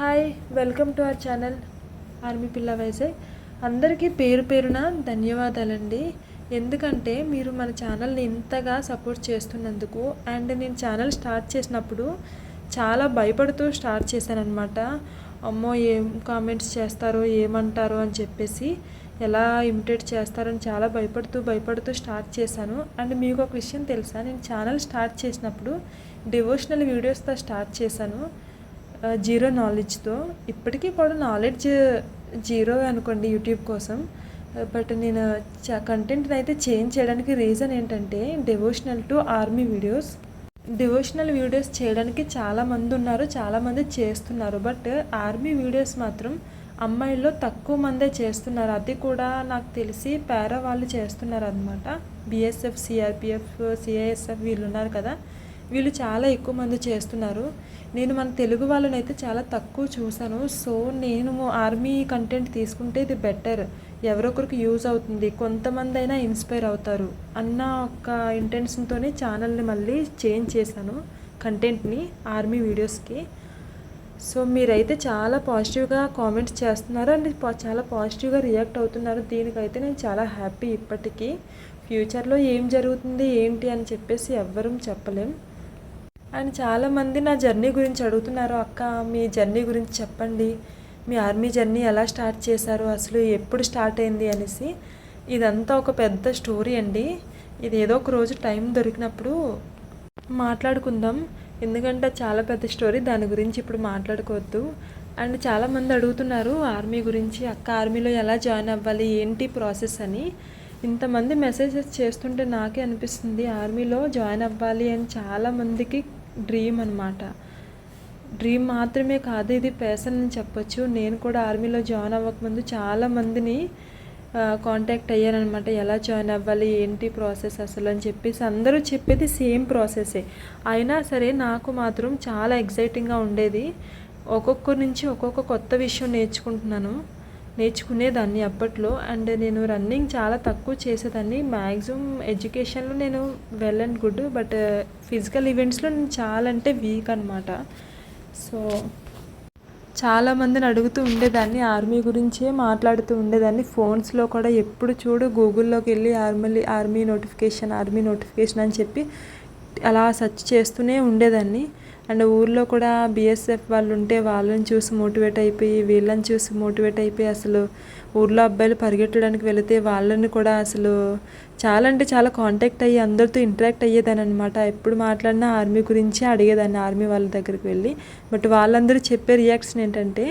Hi welcome to our channel army పిల్ల వైజాగ్ అందరికీ పేరు పేరున ధన్యవాదాలండి. ఎందుకంటే మీరు మన ఛానల్ని ఇంతగా సపోర్ట్ చేస్తున్నందుకు అండ్ నేను ఛానల్ స్టార్ట్ చేసినప్పుడు చాలా భయపడుతూ స్టార్ట్ చేశాను అమ్మో ఏం కామెంట్స్ చేస్తారో ఏమంటారో అని చెప్పేసి ఎలా ఇమిటేట్ చేస్తారని చాలా భయపడుతూ భయపడుతూ స్టార్ట్ చేశాను. అండ్ మీకు ఒక విషయం తెలుసా? నేను ఛానల్ స్టార్ట్ చేసినప్పుడు డివోషనల్ వీడియోస్తో స్టార్ట్ చేశాను. జీరో నాలెడ్జ్తో ఇప్పటికీ కూడా నాలెడ్జ్ జీరో అనుకోండి యూట్యూబ్ కోసం. బట్ నేను చ కంటెంట్ని అయితే చేంజ్ చేయడానికి రీజన్ ఏంటంటే devotional to army videos. Devotional videos చేయడానికి చాలామంది ఉన్నారు చాలామంది చేస్తున్నారు. బట్ ఆర్మీ వీడియోస్ మాత్రం అమ్మాయిల్లో తక్కువ మందే చేస్తున్నారు. అది కూడా నాకు తెలిసి పేర వాళ్ళు చేస్తున్నారు అనమాట బిఎస్ఎఫ్ సిఆర్పిఎఫ్ సిఐఎస్ఎఫ్ వీళ్ళు ఉన్నారు కదా. వీళ్ళు చాలా ఎక్కువ మంది చేస్తున్నారు. నేను మన తెలుగు వాళ్ళని అయితే చాలా తక్కువ చూశాను. సో నేను ఆర్మీ కంటెంట్ తీసుకుంటే ఇది బెటర్. ఎవరొకరికి యూజ్ అవుతుంది. కొంతమంది అయినా ఇన్స్పైర్ అవుతారు అన్న ఒక ఇంటెన్షన్తోనే ఛానల్ని మళ్ళీ చేంజ్ చేశాను కంటెంట్ని ఆర్మీ వీడియోస్కి. సో మీరైతే చాలా పాజిటివ్గా కామెంట్స్ చేస్తున్నారు అండ్ పా- చాలా పాజిటివ్గా రియాక్ట్ అవుతున్నారు. దీనికైతే నేను చాలా హ్యాపీ ఇప్పటికీ. ఫ్యూచర్లో ఏం జరుగుతుంది ఏంటి అని చెప్పేసి ఎవ్వరూ చెప్పలేం. అండ్ చాలామంది నా జర్నీ గురించి అడుగుతున్నారు అక్క మీ జర్నీ గురించి చెప్పండి. మీ ఆర్మీ జర్నీ ఎలా స్టార్ట్ చేశారు? అసలు ఎప్పుడు స్టార్ట్ అయింది? అనేసి. ఇదంతా ఒక పెద్ద స్టోరీ అండి. ఇది ఏదో ఒక రోజు టైం దొరికినప్పుడు మాట్లాడుకుందాం. ఎందుకంటే చాలా పెద్ద స్టోరీ దాని గురించి ఇప్పుడు మాట్లాడుకోవద్దు. అండ్ చాలామంది అడుగుతున్నారు ఆర్మీ గురించి అక్క ఆర్మీలో ఎలా జాయిన్ అవ్వాలి? ఏంటి ప్రాసెస్? అని. ఇంతమంది మెసేజెస్ చేస్తుంటే నాకే అనిపిస్తుంది ఆర్మీలో జాయిన్ అవ్వాలి అని చాలామందికి డ్రీమ్ అనమాట డ్రీమ్ మాత్రమే కాదు ఇది ప్యాషన్ అని చెప్పొచ్చు. నేను కూడా ఆర్మీలో జాయిన్ అవ్వకముందు చాలా మందిని కాంటాక్ట్ అయ్యానమాట ఎలా జాయిన్ అవ్వాలి ఏంటి ప్రాసెస్ అసలు అని చెప్పేసి అందరూ చెప్పేది సేమ్ ప్రాసెసే. అయినా సరే నాకు మాత్రం చాలా ఎగ్జైటింగ్గా ఉండేది. ఒక్కొక్కరి నుంచి ఒక్కొక్క కొత్త విషయం నేర్చుకుంటున్నాను. నేర్చుకునేదాన్ని అప్పట్లో. అండ్ నేను రన్నింగ్ చాలా తక్కువ చేసేదాన్ని. మ్యాక్సిమం ఎడ్యుకేషన్లో నేను well and good but physical ఈవెంట్స్లో నేను చాలా అంటే వీక్ అనమాట సో చాలా మందిని అడుగుతూ ఉండేదాన్ని ఆర్మీ గురించే మాట్లాడుతూ ఉండేదాన్ని. ఫోన్స్లో కూడా ఎప్పుడు చూడు గూగుల్లోకి వెళ్ళి army army notification army notification అని చెప్పి అలా సెర్చ్ చేస్తూనే ఉండేదాన్ని. అండ్ ఊర్లో కూడా బీఎస్ఎఫ్ వాళ్ళు ఉంటే వాళ్ళని చూసి మోటివేట్ అయిపోయి వీళ్ళని చూసి మోటివేట్ అయిపోయి అసలు ఊర్లో అబ్బాయిలు పరిగెట్టడానికి వెళితే వాళ్ళని కూడా అసలు చాలా అంటే చాలా కాంటాక్ట్ అయ్యి అందరితో ఇంటరాక్ట్ అయ్యేదాని అనమాట ఎప్పుడు మాట్లాడినా ఆర్మీ గురించి అడిగేదాన్ని ఆర్మీ వాళ్ళ దగ్గరికి వెళ్ళి. బట్ వాళ్ళందరూ చెప్పే రియాక్షన్ ఏంటంటే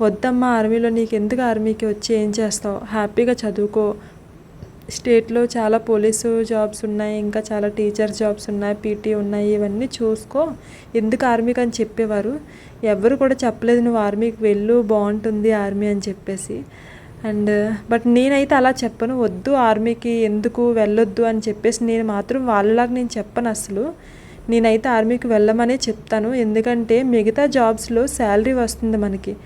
వద్దమ్మా ఆర్మీలో నీకు ఎందుకు ఆర్మీకి వచ్చి ఏం చేస్తావు? హ్యాపీగా చదువుకో స్టేట్లో చాలా పోలీసు జాబ్స్ ఉన్నాయి ఇంకా చాలా టీచర్ జాబ్స్ ఉన్నాయి పీటీ ఉన్నాయి ఇవన్నీ చూసుకో. ఎందుకు ఆర్మీకి అని చెప్పేవారు? ఎవరు కూడా చెప్పలేదు నువ్వు ఆర్మీకి వెళ్ళు బాగుంటుంది ఆర్మీ అని చెప్పేసి. అండ్ బట్ నేనైతే అలా చెప్పను వద్దు ఆర్మీకి ఎందుకు వెళ్ళొద్దు అని చెప్పేసి నేను మాత్రం వాళ్ళలాగా నేను చెప్పను అసలు. నేనైతే ఆర్మీకి వెళ్ళమనే చెప్తాను ఎందుకంటే మిగతా జాబ్స్లో శాలరీ వస్తుంది మనకి.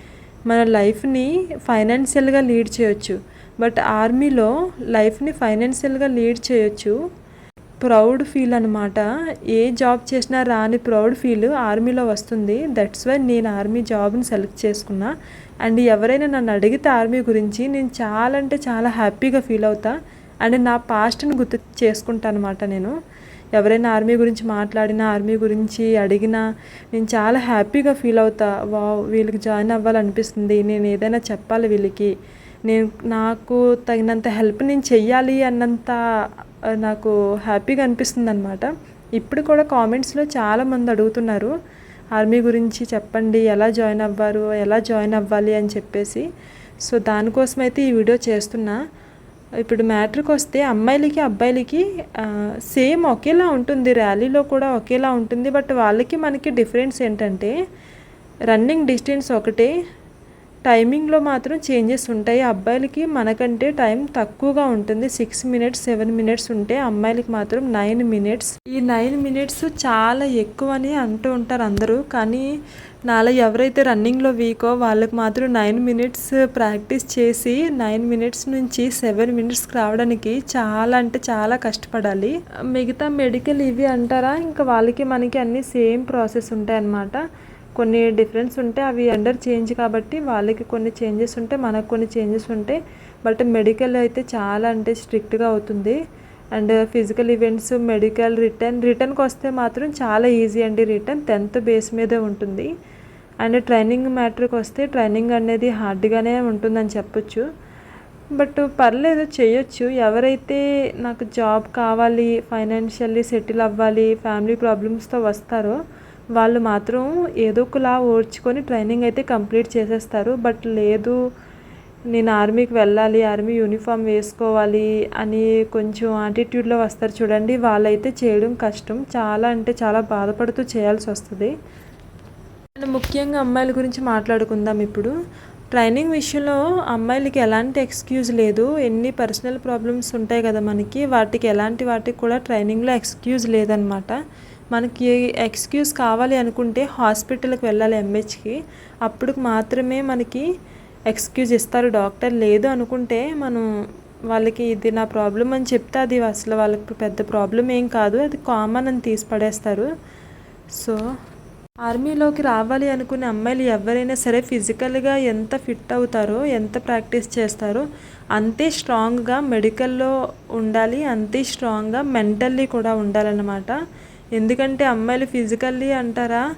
మన లైఫ్ని ఫైనాన్షియల్గా లీడ్ చేయొచ్చు. బట్ ఆర్మీలో లైఫ్ని ఫైనాన్షియల్గా లీడ్ చేయొచ్చు. ప్రౌడ్ ఫీల్ అనమాట ఏ జాబ్ చేసినా రాని ప్రౌడ్ ఫీల్ ఆర్మీలో వస్తుంది. దట్స్ వై నేను ఆర్మీ జాబ్ని సెలెక్ట్ చేసుకున్నా. అండ్ ఎవరైనా నన్ను అడిగితే ఆర్మీ గురించి నేను చాలా అంటే చాలా హ్యాపీగా ఫీల్ అవుతా. అండ్ నా పాస్ట్ని గుర్తు చేసుకుంటాను అనమాట నేను. ఎవరైనా ఆర్మీ గురించి మాట్లాడినా ఆర్మీ గురించి అడిగినా నేను చాలా హ్యాపీగా ఫీల్ అవుతా. వా వీళ్ళకి జాయిన్ అవ్వాలనిపిస్తుంది. నేను ఏదైనా చెప్పాలి వీళ్ళకి. నేను నాకు తగినంత హెల్ప్ నేను చెయ్యాలి అన్నంత నాకు హ్యాపీగా అనిపిస్తుంది అనమాట ఇప్పుడు కూడా కామెంట్స్లో చాలామంది అడుగుతున్నారు ఆర్మీ గురించి చెప్పండి ఎలా జాయిన్ అవ్వారు ఎలా జాయిన్ అవ్వాలి? అని చెప్పేసి. సో దానికోసం అయితే ఈ వీడియో చేస్తున్నా. ఇప్పుడు మ్యాటర్కి వస్తే అమ్మాయిలకి అబ్బాయిలకి సేమ్ ఒకేలా ఉంటుంది. ర్యాలీలో కూడా ఒకేలా ఉంటుంది. బట్ వాళ్ళకి మనకి డిఫరెన్స్ ఏంటంటే రన్నింగ్ డిస్టెన్స్ ఒకటే టైమింగ్లో మాత్రం చేంజెస్ ఉంటాయి. అబ్బాయిలకి మనకంటే టైం తక్కువగా ఉంటుంది. సిక్స్ మినిట్స్ సెవెన్ మినిట్స్ ఉంటే అమ్మాయిలకి మాత్రం నైన్ మినిట్స్. ఈ నైన్ మినిట్స్ చాలా ఎక్కువ అని అంటూ ఉంటారు అందరూ. కానీ నాలో ఎవరైతే రన్నింగ్లో వీకో వాళ్ళకి మాత్రం నైన్ మినిట్స్ ప్రాక్టీస్ చేసి నైన్ మినిట్స్ నుంచి సెవెన్ మినిట్స్కి రావడానికి చాలా అంటే చాలా కష్టపడాలి. మిగతా మెడికల్ ఇవి అంటారా? ఇంకా వాళ్ళకి మనకి అన్నీ సేమ్ ప్రాసెస్ ఉంటాయి అన్నమాట కొన్ని డిఫరెన్స్ ఉంటే అవి అండర్ చేంజ్ కాబట్టి వాళ్ళకి కొన్ని చేంజెస్ ఉంటే మనకు కొన్ని చేంజెస్ ఉంటాయి బట్ మెడికల్ అయితే చాలా అంటే స్ట్రిక్ట్గా అవుతుంది. And physical events medical return రిటర్న్కి వస్తే మాత్రం చాలా ఈజీ అండి రిటర్న్ టెన్త్ బేస్ మీదే ఉంటుంది. అండ్ ట్రైనింగ్ మ్యాటర్కి వస్తే ట్రైనింగ్ అనేది హార్డ్గానే ఉంటుందని చెప్పొచ్చు. బట్ పర్లేదు చేయొచ్చు. ఎవరైతే నాకు జాబ్ కావాలి ఫైనాన్షియల్లీ సెటిల్ అవ్వాలి ఫ్యామిలీ ప్రాబ్లమ్స్తో వస్తారో వాళ్ళు మాత్రం ఏదో ఒకలా ఓర్చుకొని ట్రైనింగ్ అయితే కంప్లీట్ చేసేస్తారు. బట్ లేదు నేను ఆర్మీకి వెళ్ళాలి ఆర్మీ యూనిఫామ్ వేసుకోవాలి అని కొంచెం యాటిట్యూడ్లో వస్తారు చూడండి. వాళ్ళైతే చేయడం కష్టం. చాలా అంటే చాలా బాధపడుతూ చేయాల్సి వస్తుంది. ముఖ్యంగా అమ్మాయిల గురించి మాట్లాడుకుందాం ఇప్పుడు. ట్రైనింగ్ విషయంలో అమ్మాయిలకి ఎలాంటి ఎక్స్క్యూజ్ లేదు. ఎన్ని పర్సనల్ ప్రాబ్లమ్స్ ఉంటాయి కదా మనకి. వాటికి ఎలాంటి వాటికి కూడా ట్రైనింగ్లో ఎక్స్క్యూజ్ లేదనమాట మనకి ఎక్స్క్యూజ్ కావాలి అనుకుంటే హాస్పిటల్కి వెళ్ళాలి ఎంహెచ్కి. అప్పుడు మాత్రమే మనకి ఎక్స్క్యూజ్ ఇస్తారు డాక్టర్. లేదు అనుకుంటే మనం వాళ్ళకి ఇది నా ప్రాబ్లం అని చెప్తే అది అసలు వాళ్ళకి పెద్ద ప్రాబ్లం ఏం కాదు. అది కామన్ అని తీసి పడేస్తారు. సో ఆర్మీలోకి రావాలి అనుకునే అమ్మాయిలు ఎవరైనా సరే ఫిజికల్గా ఎంత ఫిట్ అవుతారో ఎంత ప్రాక్టీస్ చేస్తారో అంతే స్ట్రాంగ్గా మెడికల్లో ఉండాలి అంతే స్ట్రాంగ్గా మెంటల్లీ కూడా ఉండాలన్నమాట. ఎందుకంటే అమ్మాయిలు ఫిజికల్లీ అంటారా?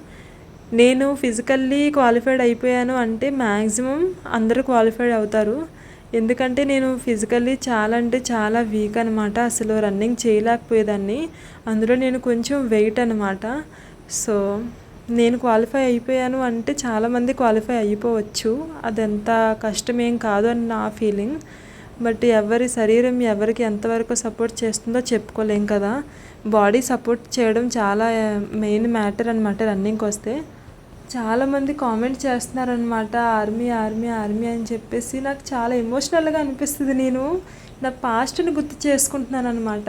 నేను ఫిజికల్లీ క్వాలిఫైడ్ అయిపోయాను అంటే మ్యాక్సిమం అందరూ క్వాలిఫైడ్ అవుతారు. ఎందుకంటే నేను ఫిజికల్లీ చాలా అంటే చాలా వీక్ అనమాట అసలు రన్నింగ్ చేయలేకపోయేదాన్ని. అందులో నేను కొంచెం వెయిట్ అనమాట సో నేను క్వాలిఫై అయిపోయాను అంటే చాలామంది క్వాలిఫై అయిపోవచ్చు. అదంత కష్టమేం కాదు అని నా ఫీలింగ్ బట్ ఎవరి శరీరం ఎవరికి ఎంతవరకు సపోర్ట్ చేస్తుందో చెప్పుకోలేం కదా. బాడీ సపోర్ట్ చేయడం చాలా మెయిన్ మ్యాటర్ అనమాట రన్నింగ్కి వస్తే. చాలామంది కామెంట్ చేస్తున్నారనమాట ఆర్మీ ఆర్మీ ఆర్మీ అని చెప్పేసి. నాకు చాలా ఎమోషనల్గా అనిపిస్తుంది నేను. నా పాస్ట్ని గుర్తు చేసుకుంటున్నాను అనమాట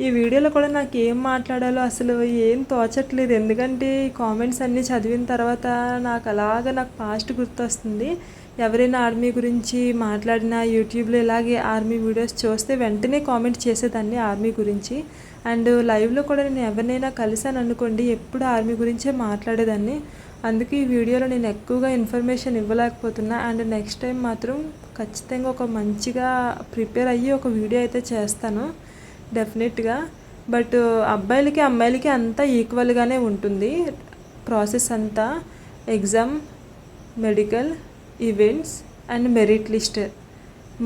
ఈ వీడియోలో కూడా నాకు ఏం మాట్లాడాలో అసలు ఏం తోచట్లేదు. ఎందుకంటే ఈ కామెంట్స్ అన్నీ చదివిన తర్వాత నాకు అలాగ నాకు పాస్ట్ గుర్తొస్తుంది. ఎవరైనా ఆర్మీ గురించి మాట్లాడినా యూట్యూబ్లో ఇలాగే ఆర్మీ వీడియోస్ చూస్తే వెంటనే కామెంట్ చేసేదాన్ని ఆర్మీ గురించి. అండ్ లైవ్లో కూడా నేను ఎవరినైనా కలిసాను అనుకోండి ఎప్పుడు ఆర్మీ గురించే మాట్లాడేదాన్ని. అందుకే ఈ వీడియోలో నేను ఎక్కువగా ఇన్ఫర్మేషన్ ఇవ్వలేకపోతున్నా. అండ్ నెక్స్ట్ టైం మాత్రం ఖచ్చితంగా ఒక మంచిగా ప్రిపేర్ అయ్యి ఒక వీడియో అయితే చేస్తాను డెఫినెట్గా. బట్ అబ్బాయిలకి అమ్మాయిలకి అంతా ఈక్వల్గానే ఉంటుంది. ప్రాసెస్ అంతా exam medical events and merit list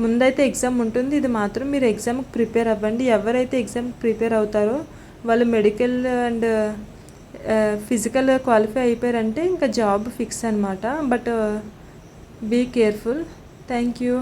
ముందైతే ఎగ్జామ్ ఉంటుంది. ఇది మాత్రం మీరు ఎగ్జామ్కి ప్రిపేర్ అవ్వండి. ఎవరైతే ఎగ్జామ్కి ప్రిపేర్ అవుతారో వాళ్ళు మెడికల్ అండ్ ఫిజికల్ క్వాలిఫై అయిపోయారంటే ఇంకా జాబ్ ఫిక్స్ అనమాట but be careful thank you